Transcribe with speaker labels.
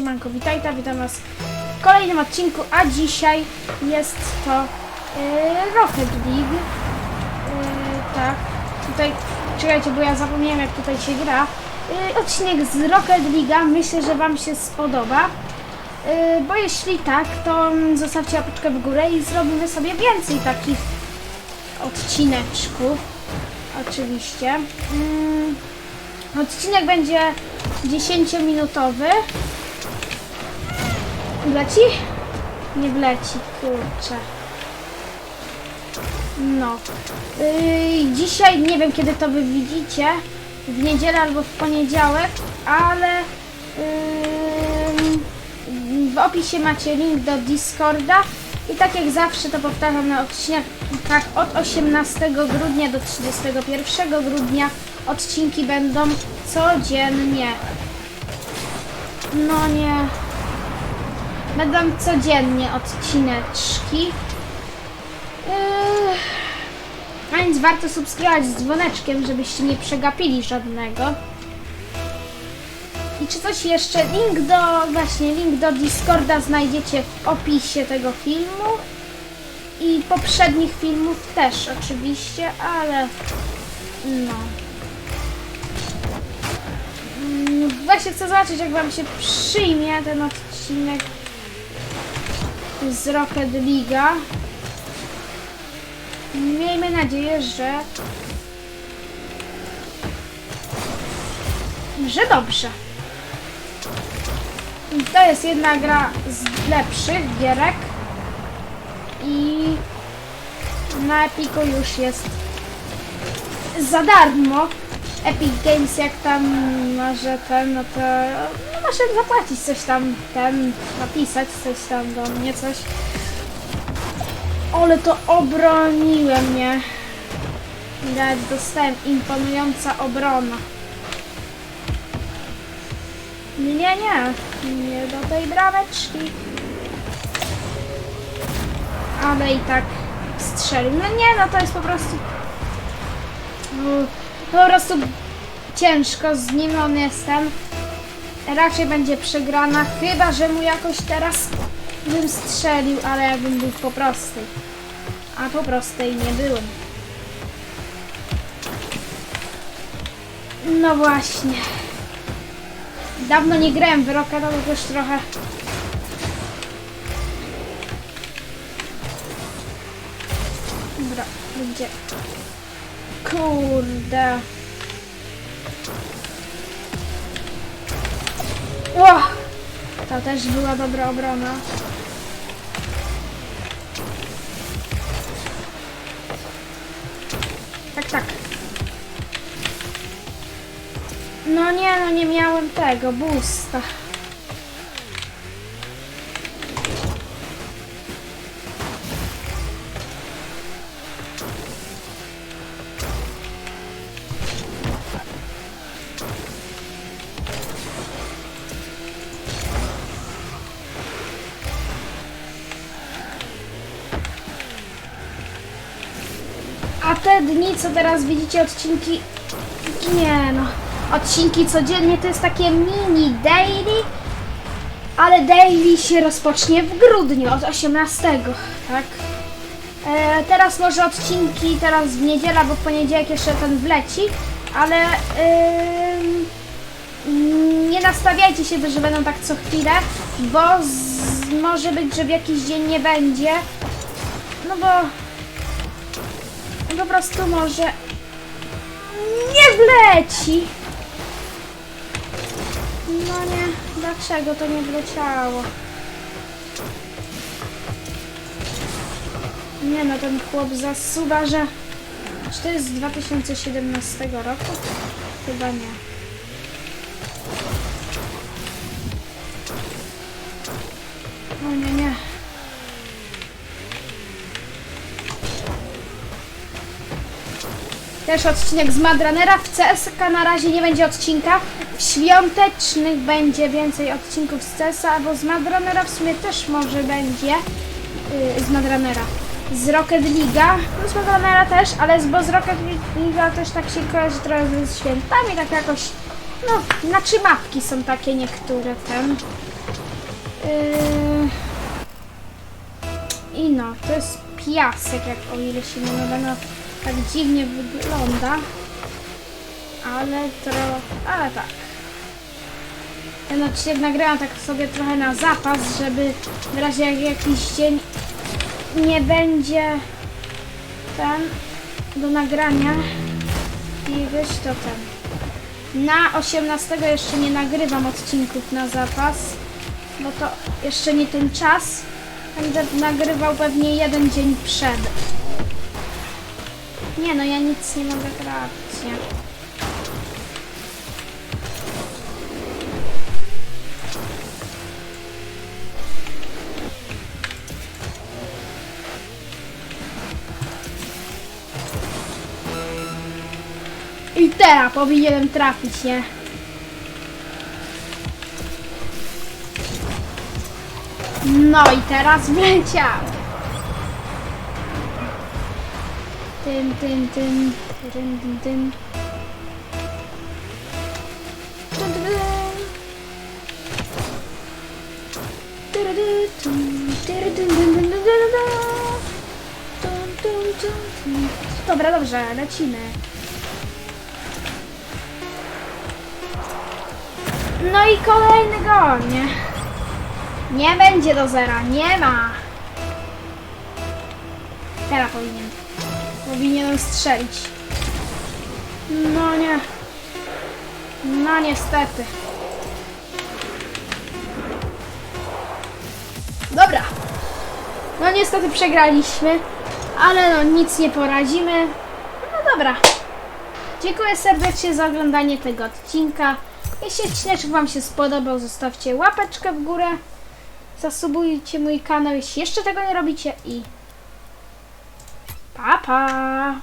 Speaker 1: siemanko, witajta, witam was w kolejnym odcinku, a dzisiaj jest to yy, Rocket League. Yy, tak, tutaj, czekajcie, bo ja zapomniałem jak tutaj się gra. Yy, odcinek z Rocket League'a, myślę, że wam się spodoba. Yy, bo jeśli tak, to mm, zostawcie łapeczkę w górę i zrobimy sobie więcej takich odcineczków. Oczywiście. Mm, odcinek będzie 10-minutowy. Wleci? Nie wleci, kurczę. No. Yy, dzisiaj nie wiem kiedy to wy widzicie. W niedzielę albo w poniedziałek, ale yy, w opisie macie link do Discorda. I tak jak zawsze to powtarzam na odcinkach od 18 grudnia do 31 grudnia odcinki będą codziennie. No nie. Będą codziennie odcineczki. Yy, a więc warto subskrybować z dzwoneczkiem, żebyście nie przegapili żadnego. I czy coś jeszcze? Link do, właśnie, link do Discorda znajdziecie w opisie tego filmu. I poprzednich filmów też oczywiście, ale no. Mm, Właśnie chcę zobaczyć, jak Wam się przyjmie ten odcinek z Rocket League'a. Miejmy nadzieję, że... że dobrze. To jest jedna gra z lepszych gierek i na Epiku już jest za darmo. Epic Games jak tam może ten, no to no muszę zapłacić coś tam, ten, napisać coś tam do mnie, coś. Ale to obroniłem mnie. Widać, dostałem imponująca obrona. Nie, nie, nie. Nie do tej brameczki. Ale i tak strzelił. No nie, no to jest po prostu... Mm, Po prostu ciężko z nim on jestem. Raczej będzie przegrana, chyba że mu jakoś teraz bym strzelił, ale jakbym był po prostej. A po prostej nie byłem. No właśnie. Dawno nie grałem w Rocket, to już trochę... Dobra, gdzie? Kurde. O! To też była dobra obrona. Tak, tak. No nie, no nie miałem tego, boosta. Te dni, co teraz widzicie, odcinki... Nie no. Odcinki codziennie to jest takie mini daily, ale daily się rozpocznie w grudniu, od 18, tak? E, teraz może odcinki, teraz w niedzielę, bo w poniedziałek jeszcze ten wleci, ale nie nastawiajcie się, że będą tak co chwilę, bo z, może być, że w jakiś dzień nie będzie, no bo po prostu może nie wleci. No nie, dlaczego to nie wleciało? Nie no, ten chłop zasuwa, że... Czy to jest z 2017 roku? Chyba nie. O nie, nie. Też odcinek z Madranera. W CSK na razie nie będzie odcinka. W świątecznych będzie więcej odcinków z CS, albo z Madranera w sumie też może będzie. Yy, z Madranera. Z Rocket League'a. No z Madranera też, ale z, bo z Rocket League'a też tak się kojarzy trochę ze świętami, tak jakoś. No, znaczy mapki są takie niektóre ten. Yy... I no, to jest piasek, jak o ile się nie mylę, no tak dziwnie wygląda. Ale to... ale tak. Ten odcinek nagrałam tak sobie trochę na zapas, żeby w razie jak jakiś dzień nie będzie ten do nagrania jakiegoś to ten. Na 18 jeszcze nie nagrywam odcinków na zapas, bo to jeszcze nie ten czas. Będę nagrywał pewnie jeden dzień przed. Nie no, ja nic nie mogę nie? I teraz powinienem trafić, nie? No i teraz wleciał. Tym, tym, tym, tym, tym, tym. Dobra, dobrze, lecimy. No i kolejny gol, nie? Nie będzie do zera, nie ma. Teraz powinien. Powinienem strzelić. No nie. No niestety. Dobra. No niestety przegraliśmy, ale no nic nie poradzimy. No dobra. Dziękuję serdecznie za oglądanie tego odcinka. Jeśli odcinek Wam się spodobał, zostawcie łapeczkę w górę. Zasubujcie mój kanał, jeśli jeszcze tego nie robicie i Papa!